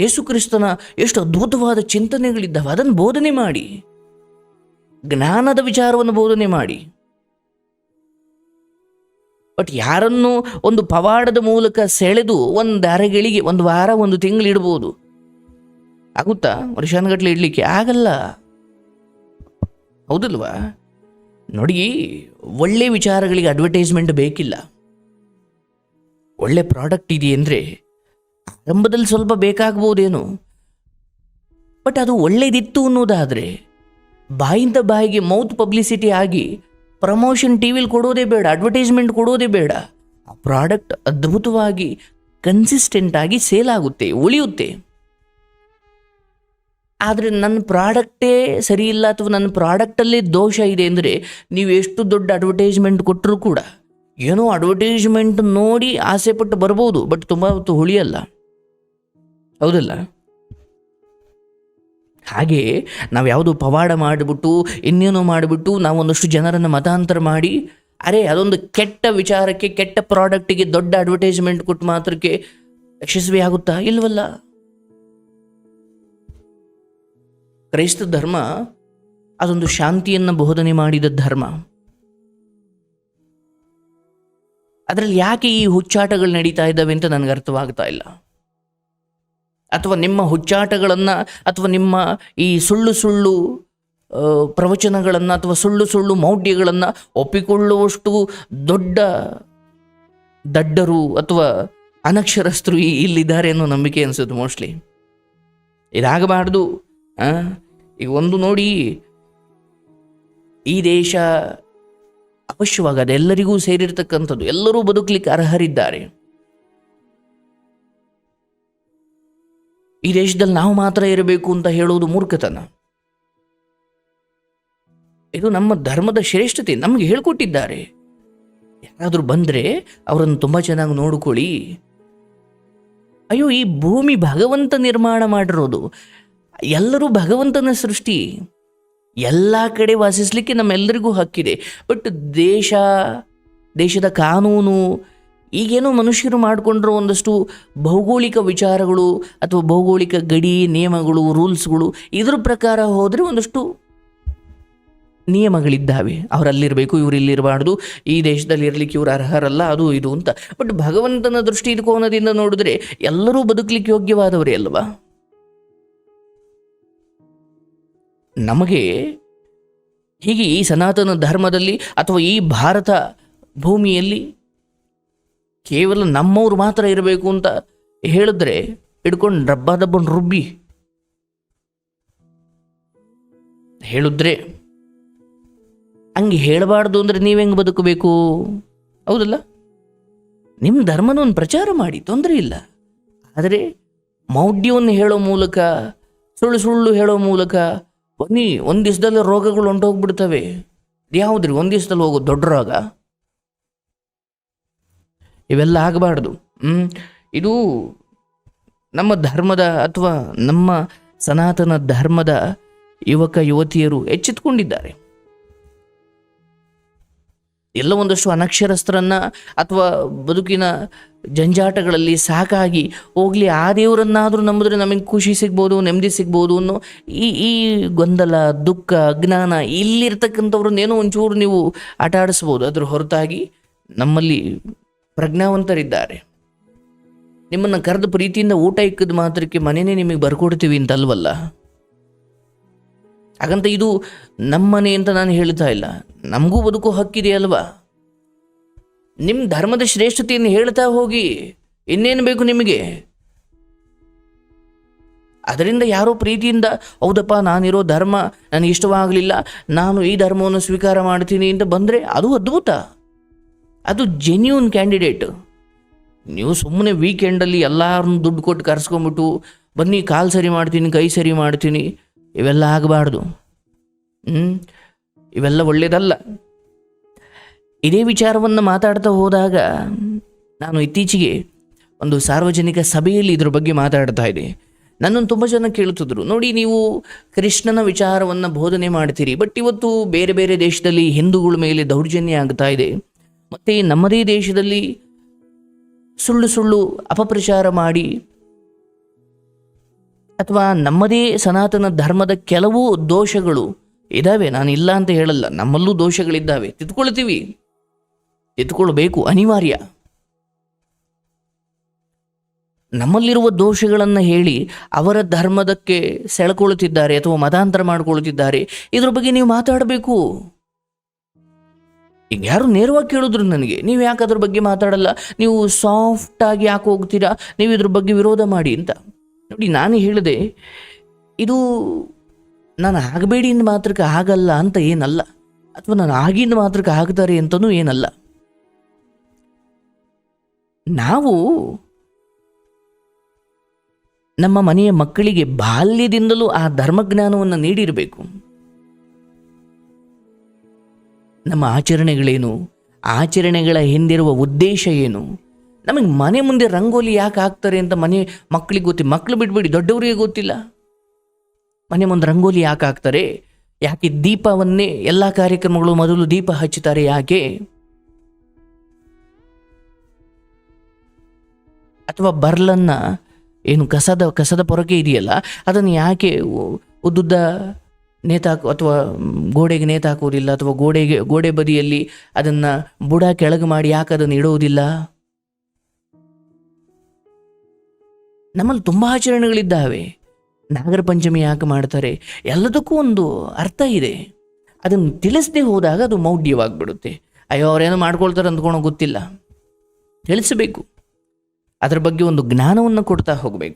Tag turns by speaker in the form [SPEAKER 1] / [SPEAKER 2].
[SPEAKER 1] ಯೇಸು ಕ್ರಿಸ್ತನ ಎಷ್ಟು ಅದ್ಭುತವಾದ ಚಿಂತನೆಗಳಿದ್ದಾವೆ ಅದನ್ನು ಬೋಧನೆ ಮಾಡಿ. ಜ್ಞಾನದ ವಿಚಾರವನ್ನು ಬೋಧನೆ ಮಾಡಿ. ಬಟ್ ಯಾರನ್ನು ಒಂದು ಪವಾಡದ ಮೂಲಕ ಸೆಳೆದು ಒಂದು ಅರೆಗಳಿಗೆ ಒಂದು ವಾರ, ಒಂದು ತಿಂಗಳು ಇಡ್ಬೋದು. ಆಗುತ್ತಾ? ವರ್ಷಾನುಗಟ್ಲೆ ಇಡಲಿಕ್ಕೆ ಆಗಲ್ಲ. ಹೌದಲ್ವಾ? ನೋಡಿ, ಒಳ್ಳೆ ವಿಚಾರಗಳಿಗೆ ಅಡ್ವರ್ಟೈಸ್ಮೆಂಟ್ ಬೇಕಿಲ್ಲ. ಒಳ್ಳೆ ಪ್ರಾಡಕ್ಟ್ ಇದೆ ಅಂದರೆ ಆರಂಭದಲ್ಲಿ ಸ್ವಲ್ಪ ಬೇಕಾಗ್ಬೋದೇನು. ಬಟ್ ಅದು ಒಳ್ಳೇದಿತ್ತು ಅನ್ನೋದಾದರೆ ಬಾಯಿಂದ ಬಾಯಿಗೆ ಮೌತ್ ಪಬ್ಲಿಸಿಟಿ ಆಗಿ ಪ್ರಮೋಷನ್ ಟಿ ವಿಲಿ ಕೊಡೋದೇ ಬೇಡ, ಅಡ್ವರ್ಟೈಸ್ಮೆಂಟ್ ಕೊಡೋದೇ ಬೇಡ. ಆ ಪ್ರಾಡಕ್ಟ್ ಅದ್ಭುತವಾಗಿ ಕನ್ಸಿಸ್ಟೆಂಟ್ ಆಗಿ ಸೇಲ್ ಆಗುತ್ತೆ, ಉಳಿಯುತ್ತೆ. ಆದರೆ ನನ್ನ ಪ್ರಾಡಕ್ಟೇ ಸರಿ ಇಲ್ಲ ಅಥವಾ ನನ್ನ ಪ್ರಾಡಕ್ಟಲ್ಲೇ ದೋಷ ಇದೆ ಅಂದರೆ ನೀವು ಎಷ್ಟು ದೊಡ್ಡ ಅಡ್ವರ್ಟೈಸ್ಮೆಂಟ್ ಕೊಟ್ಟರೂ ಕೂಡ ಏನೋ ಅಡ್ವರ್ಟೈಸ್ಮೆಂಟ್ ನೋಡಿ ಆಸೆ ಪಟ್ಟು ಬರ್ಬೋದು, ಬಟ್ ತುಂಬ ಹೊತ್ತು ಉಳಿಯಲ್ಲ. ಹೌದಲ್ಲ? ಹಾಗೆ ನಾವು ಯಾವುದೋ ಪವಾಡ ಮಾಡಿಬಿಟ್ಟು, ಇನ್ನೇನೋ ಮಾಡಿಬಿಟ್ಟು ನಾವು ಒಂದಷ್ಟು ಜನರನ್ನು ಮತಾಂತರ ಮಾಡಿ, ಅರೆ, ಅದೊಂದು ಕೆಟ್ಟ ವಿಚಾರಕ್ಕೆ, ಕೆಟ್ಟ ಪ್ರಾಡಕ್ಟಿಗೆ ದೊಡ್ಡ ಅಡ್ವರ್ಟೈಸ್ಮೆಂಟ್ ಕೊಟ್ಟು ಮಾತ್ರಕ್ಕೆ ಯಶಸ್ವಿ ಆಗುತ್ತಾ ಇಲ್ವಲ್ಲ? ಕ್ರೈಸ್ತ ಧರ್ಮ ಅದೊಂದು ಶಾಂತಿಯನ್ನು ಬೋಧನೆ ಮಾಡಿದ ಧರ್ಮ. ಅದರಲ್ಲಿ ಯಾಕೆ ಈ ಹುಚ್ಚಾಟಗಳು ನಡೀತಾ ಇದ್ದಾವೆ ಅಂತ ನನಗೆ ಅರ್ಥವಾಗ್ತಾ ಇಲ್ಲ. ಅಥವಾ ನಿಮ್ಮ ಹುಚ್ಚಾಟಗಳನ್ನು ಅಥವಾ ನಿಮ್ಮ ಈ ಸುಳ್ಳು ಸುಳ್ಳು ಪ್ರವಚನಗಳನ್ನು ಅಥವಾ ಸುಳ್ಳು ಸುಳ್ಳು ಮೌಢ್ಯಗಳನ್ನು ಒಪ್ಪಿಕೊಳ್ಳುವಷ್ಟು ದೊಡ್ಡ ದಡ್ಡರು ಅಥವಾ ಅನಕ್ಷರಸ್ಥರು ಇಲ್ಲಿದ್ದಾರೆ ಅನ್ನೋ ನಂಬಿಕೆ ಅನಿಸುತ್ತೆ ಮೋಸ್ಟ್ಲಿ ಇದಾಗಬಾರ್ದು? ಈಗ ಒಂದು ನೋಡಿ, ಈ ದೇಶ ಅವಶ್ಯವಾಗಿ ಅದೆಲ್ಲರಿಗೂ ಸೇರಿರ್ತಕ್ಕಂಥದ್ದು, ಎಲ್ಲರೂ ಬದುಕಲಿಕ್ಕೆ ಅರ್ಹರಿದ್ದಾರೆ ಈ ದೇಶದಲ್ಲಿ ನಾವು ಮಾತ್ರ ಇರಬೇಕು ಅಂತ ಹೇಳೋದು ಮೂರ್ಖತನ. ಇದು ನಮ್ಮ ಧರ್ಮದ ಶ್ರೇಷ್ಠತೆ ನಮಗೆ ಹೇಳ್ಕೊಟ್ಟಿದ್ದಾರೆ. ಯಾರಾದರೂ ಬಂದರೆ ಅವರನ್ನು ತುಂಬ ಚೆನ್ನಾಗಿ ನೋಡ್ಕೊಳ್ಳಿ. ಅಯ್ಯೋ, ಈ ಭೂಮಿ ಭಗವಂತ ನಿರ್ಮಾಣ ಮಾಡಿರೋದು. ಎಲ್ಲರೂ ಭಗವಂತನ ಸೃಷ್ಟಿ. ಎಲ್ಲ ಕಡೆ ವಾಸಿಸಲಿಕ್ಕೆ ನಮ್ಮೆಲ್ಲರಿಗೂ ಹಕ್ಕಿದೆ. ಬಟ್ ದೇಶ, ದೇಶದ ಕಾನೂನು ಈಗೇನೋ ಮನುಷ್ಯರು ಮಾಡಿಕೊಂಡಿರೋ ಒಂದಷ್ಟು ಭೌಗೋಳಿಕ ವಿಚಾರಗಳು ಅಥವಾ ಭೌಗೋಳಿಕ ಗಡಿ, ನಿಯಮಗಳು, ರೂಲ್ಸ್ಗಳು, ಇದ್ರ ಪ್ರಕಾರ ಹೋದರೆ ಒಂದಷ್ಟು ನಿಯಮಗಳಿದ್ದಾವೆ. ಅವರಲ್ಲಿರಬೇಕು ಇವ್ರು ಇಲ್ಲಿರಬಾರ್ದು ಈ ದೇಶದಲ್ಲಿ ಇರಲಿಕ್ಕೆ ಇವರು ಅರ್ಹರಲ್ಲ, ಅದು ಇದು ಅಂತ. ಬಟ್ ಭಗವಂತನ ದೃಷ್ಟಿ ಕೋನದಿಂದ ನೋಡಿದ್ರೆ ಎಲ್ಲರೂ ಬದುಕಲಿಕ್ಕೆ ಯೋಗ್ಯವಾದವರೇ ಅಲ್ವಾ? ನಮಗೆ ಹೀಗೆ ಈ ಸನಾತನ ಧರ್ಮದಲ್ಲಿ ಅಥವಾ ಈ ಭಾರತ ಭೂಮಿಯಲ್ಲಿ ಕೇವಲ ನಮ್ಮವ್ರು ಮಾತ್ರ ಇರಬೇಕು ಅಂತ ಹೇಳಿದ್ರೆ ಹಿಡ್ಕೊಂಡು ಡಬ್ಬ ದಬ್ಬನ್ ರುಬ್ಬಿ. ಹೇಳಿದ್ರೆ ಹಂಗೆ ಹೇಳಬಾರ್ದು ಅಂದರೆ ನೀವು ಹೆಂಗೆ ಬದುಕಬೇಕು? ಹೌದಲ್ಲ? ನಿಮ್ಮ ಧರ್ಮನ ಒಂದು ಪ್ರಚಾರ ಮಾಡಿ, ತೊಂದರೆ ಇಲ್ಲ. ಆದರೆ ಮೌಢ್ಯವನ್ನು ಹೇಳೋ ಮೂಲಕ, ಸುಳ್ಳು ಸುಳ್ಳು ಹೇಳೋ ಮೂಲಕ ಬನ್ನಿ, ಒಂದು ದಿವಸದಲ್ಲಿ ರೋಗಗಳು ಹೊಂಟೋಗ್ಬಿಡ್ತವೆ. ಯಾವುದ್ರಿ, ಒಂದು ದಿವಸದಲ್ಲಿ ಹೋಗೋ ದೊಡ್ಡ ರೋಗ? ಇವೆಲ್ಲ ಆಗಬಾರ್ದು. ಇದು ನಮ್ಮ ಧರ್ಮದ ಅಥವಾ ನಮ್ಮ ಸನಾತನ ಧರ್ಮದ ಯುವಕ, ಯುವತಿಯರು ಎಚ್ಚೆತ್ಕೊಂಡಿದ್ದಾರೆ. ಎಲ್ಲ ಒಂದಷ್ಟು ಅನಕ್ಷರಸ್ಥರನ್ನ ಅಥವಾ ಬದುಕಿನ ಜಂಜಾಟಗಳಲ್ಲಿ ಸಾಕಾಗಿ ಹೋಗ್ಲಿ, ಆ ದೇವರನ್ನಾದರೂ ನಂಬಿದ್ರೆ ನಮಗೆ ಖುಷಿ ಸಿಗ್ಬೋದು, ನೆಮ್ಮದಿ ಸಿಗ್ಬೋದು ಅನ್ನೋ ಈ ಈ ಗೊಂದಲ, ದುಃಖ, ಅಜ್ಞಾನ ಇಲ್ಲಿರ್ತಕ್ಕಂಥವ್ರನ್ನೇನೋ ಒಂಚೂರು ನೀವು ಆಟ ಆಡಿಸ್ಬೋದು ಅದ್ರ ಹೊರತಾಗಿ ನಮ್ಮಲ್ಲಿ ಪ್ರಜ್ಞಾವಂತರಿದ್ದಾರೆ. ನಿಮ್ಮನ್ನು ಕರೆದು ಪ್ರೀತಿಯಿಂದ ಊಟ ಇಕ್ಕಿದ ಮಾತ್ರಕ್ಕೆ ಮನೆಯೇ ನಿಮಗೆ ಬರ್ಕೊಡ್ತೀವಿ ಅಂತಲ್ವಲ್ಲ? ಹಾಗಂತ ಇದು ನಮ್ಮನೆ ಅಂತ ನಾನು ಹೇಳ್ತಾ ಇಲ್ಲ. ನಮಗೂ ಬದುಕೋ ಹಕ್ಕಿದೆ ಅಲ್ವಾ? ನಿಮ್ಮ ಧರ್ಮದ ಶ್ರೇಷ್ಠತೆಯನ್ನು ಹೇಳ್ತಾ ಹೋಗಿ ಇನ್ನೇನು ಬೇಕು ನಿಮಗೆ? ಅದರಿಂದ ಯಾರೋ ಪ್ರೀತಿಯಿಂದ, ಹೌದಪ್ಪ, ನಾನಿರೋ ಧರ್ಮ ನನಗೆ ಇಷ್ಟವಾಗಲಿಲ್ಲ, ನಾನು ಈ ಧರ್ಮವನ್ನು ಸ್ವೀಕಾರ ಮಾಡ್ತೀನಿ ಅಂತ ಬಂದರೆ ಅದು ಅದ್ಭುತ. ಅದು ಜೆನ್ಯೂನ್ ಕ್ಯಾಂಡಿಡೇಟ್ ನೀವು ಸುಮ್ಮನೆ ವೀಕೆಂಡಲ್ಲಿ ಎಲ್ಲರನ್ನು ದುಡ್ಡು ಕೊಟ್ಟು ಕರೆಸ್ಕೊಂಬಿಟ್ಟು ಬನ್ನಿ, ಕಾಲು ಸರಿ ಮಾಡ್ತೀನಿ, ಕೈ ಸರಿ ಮಾಡ್ತೀನಿ. ಇವೆಲ್ಲ ಆಗಬಾರ್ದು. ಇವೆಲ್ಲ ಒಳ್ಳೆಯದಲ್ಲ ಇದೇ ವಿಚಾರವನ್ನು ಮಾತಾಡ್ತಾ ಹೋದಾಗ, ನಾನು ಇತ್ತೀಚೆಗೆ ಒಂದು ಸಾರ್ವಜನಿಕ ಸಭೆಯಲ್ಲಿ ಇದ್ರ ಬಗ್ಗೆ ಮಾತಾಡ್ತಾ ಇದ್ದೆ. ನನ್ನನ್ನು ತುಂಬ ಜನ ಕೇಳ್ತಿದ್ರು. ನೋಡಿ, ನೀವು ಕೃಷ್ಣನ ವಿಚಾರವನ್ನು ಬೋಧನೆ ಮಾಡ್ತೀರಿ, ಬಟ್ ಇವತ್ತು ಬೇರೆ ಬೇರೆ ದೇಶದಲ್ಲಿ ಹಿಂದೂಗಳ ಮೇಲೆ ದೌರ್ಜನ್ಯ ಆಗ್ತಾ ಇದೆ. ಮತ್ತು ನಮ್ಮದೇ ದೇಶದಲ್ಲಿ ಸುಳ್ಳು ಸುಳ್ಳು ಅಪಪ್ರಚಾರ ಮಾಡಿ ಅಥವಾ ನಮ್ಮದೇ ಸನಾತನ ಧರ್ಮದ ಕೆಲವು ದೋಷಗಳು ಇದ್ದಾವೆ. ನಾನು ಇಲ್ಲ ಅಂತ ಹೇಳಲ್ಲ. ನಮ್ಮಲ್ಲೂ ದೋಷಗಳಿದ್ದಾವೆ. ತಿದ್ಕೊಳ್ತೀವಿ. ತಿದ್ಕೊಳ್ಬೇಕು. ಅನಿವಾರ್ಯ. ನಮ್ಮಲ್ಲಿರುವ ದೋಷಗಳನ್ನು ಹೇಳಿ ಅವರ ಧರ್ಮದಕ್ಕೆ ಸೆಳ್ಕೊಳ್ತಿದ್ದಾರೆ ಅಥವಾ ಮತಾಂತರ ಮಾಡ್ಕೊಳ್ತಿದ್ದಾರೆ. ಇದ್ರ ಬಗ್ಗೆ ನೀವು ಮಾತಾಡಬೇಕು. ಈಗ ಯಾರು ನೇರವಾಗಿ ಕೇಳಿದ್ರು ನನಗೆ, ನೀವು ಯಾಕೆ ಅದ್ರ ಬಗ್ಗೆ ಮಾತಾಡಲ್ಲ? ನೀವು ಸಾಫ್ಟ್ ಆಗಿ ಯಾಕೆ ಹೋಗ್ತೀರಾ? ನೀವು ಇದ್ರ ಬಗ್ಗೆ ವಿರೋಧ ಮಾಡಿ ಅಂತ. ನೋಡಿ, ನಾನು ಹೇಳಿದೆ, ಇದು ನಾನು ಆಗಬೇಡಿ ಇಂದ ಮಾತ್ರಕ್ಕೆ ಆಗಲ್ಲ ಅಂತ ಏನಲ್ಲ. ಅಥವಾ ನಾನು ಆಗಿಂದ ಮಾತ್ರಕ್ಕೆ ಆಗ್ತಾರೆ ಅಂತನೂ ಏನಲ್ಲ. ನಾವು ನಮ್ಮ ಮನೆಯ ಮಕ್ಕಳಿಗೆ ಬಾಲ್ಯದಿಂದಲೂ ಆ ಧರ್ಮಜ್ಞಾನವನ್ನು ನೀಡಿರಬೇಕು. ನಮ್ಮ ಆಚರಣೆಗಳೇನು? ಆಚರಣೆಗಳ ಹಿಂದಿರುವ ಉದ್ದೇಶ ಏನು? ನಮಗೆ ಮನೆ ಮುಂದೆ ರಂಗೋಲಿ ಯಾಕೆ ಹಾಕ್ತಾರೆ ಅಂತ ಮನೆ ಮಕ್ಕಳಿಗೆ ಗೊತ್ತಿಲ್ಲ ಮಕ್ಕಳು ಬಿಡ್ಬೇಡಿ, ದೊಡ್ಡವರಿಗೆ ಗೊತ್ತಿಲ್ಲ. ಮನೆ ಮುಂದೆ ರಂಗೋಲಿ ಯಾಕೆ ಹಾಕ್ತಾರೆ? ಯಾಕೆ ದೀಪವನ್ನೇ ಎಲ್ಲ ಕಾರ್ಯಕ್ರಮಗಳು ಮೊದಲು ದೀಪ ಹಚ್ಚುತ್ತಾರೆ ಯಾಕೆ? ಅಥವಾ ಬರ್ಲನ್ನ ಏನು ಕಸದ ಕಸದ ಪೊರಕೆ ಇದೆಯಲ್ಲ, ಅದನ್ನು ಯಾಕೆ ಉದ್ದುದ್ದ ನೇತಾಕು ಅಥವಾ ಗೋಡೆಗೆ ನೇತಾಕುವುದಿಲ್ಲ ಅಥವಾ ಗೋಡೆಗೆ, ಗೋಡೆ ಬದಿಯಲ್ಲಿ ಅದನ್ನು ಬುಡ ಕೆಳಗೆ ಮಾಡಿ ಯಾಕೆ ಅದನ್ನು ಇಡುವುದಿಲ್ಲ? ನಮ್ಮಲ್ಲಿ ತುಂಬ ಆಚರಣೆಗಳಿದ್ದಾವೆ. ನಾಗರ ಪಂಚಮಿ ಯಾಕೆ ಮಾಡ್ತಾರೆ? ಎಲ್ಲದಕ್ಕೂ ಒಂದು ಅರ್ಥ ಇದೆ. ಅದನ್ನು ತಿಳಿಸದೆ ಹೋದಾಗ ಅದು ಮೌಢ್ಯವಾಗಿಬಿಡುತ್ತೆ. ಅಯ್ಯೋ, ಅವರೇನೋ ಮಾಡ್ಕೊಳ್ತಾರೆ ಅಂದ್ಕೊಳೋ ಗೊತ್ತಿಲ್ಲ. ತಿಳಿಸಬೇಕು. ಅದರ ಬಗ್ಗೆ ಒಂದು ಜ್ಞಾನವನ್ನು ಕೊಡ್ತಾ ಹೋಗಬೇಕು.